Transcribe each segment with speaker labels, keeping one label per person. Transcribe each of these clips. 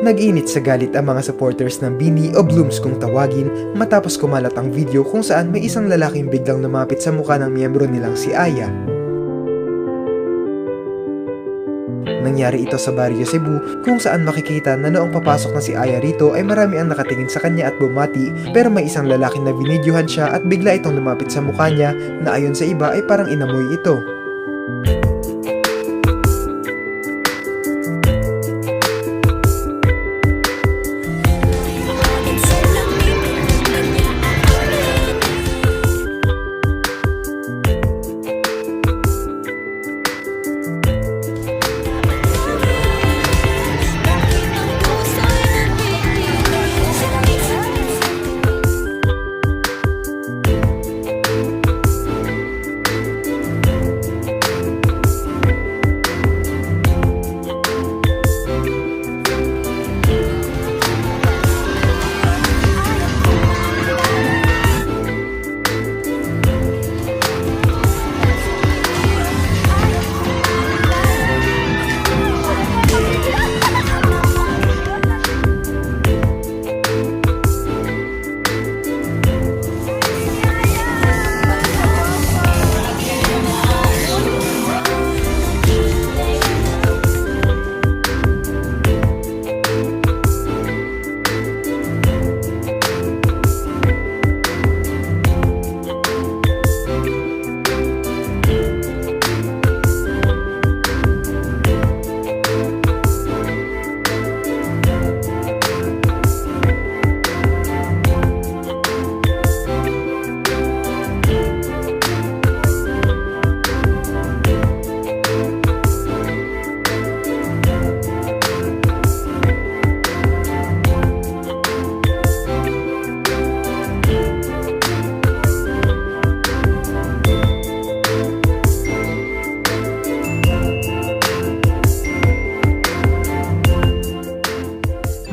Speaker 1: Nag-init sa galit ang mga supporters ng Bini o Blooms kung tawagin matapos kumalat ang video kung saan may isang lalaking biglang lumapit sa mukha ng miyembro nilang si Aya. Nangyari ito sa Barrio Cebu kung saan makikita na noong papasok na si Aya rito ay marami ang nakatingin sa kanya at bumati pero may isang lalaking na binidyohan siya at bigla itong lumapit sa mukha niya na ayon sa iba ay parang inamoy ito.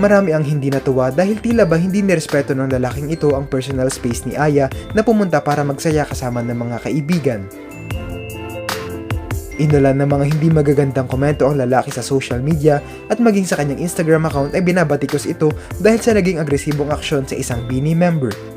Speaker 1: Marami ang hindi natuwa dahil tila ba hindi nirespeto ng lalaking ito ang personal space ni Aya na pumunta para magsaya kasama ng mga kaibigan. Inulan ng mga hindi magagandang komento ang lalaki sa social media at maging sa kanyang Instagram account ay binabatikos ito dahil sa naging agresibong aksyon sa isang Bini member.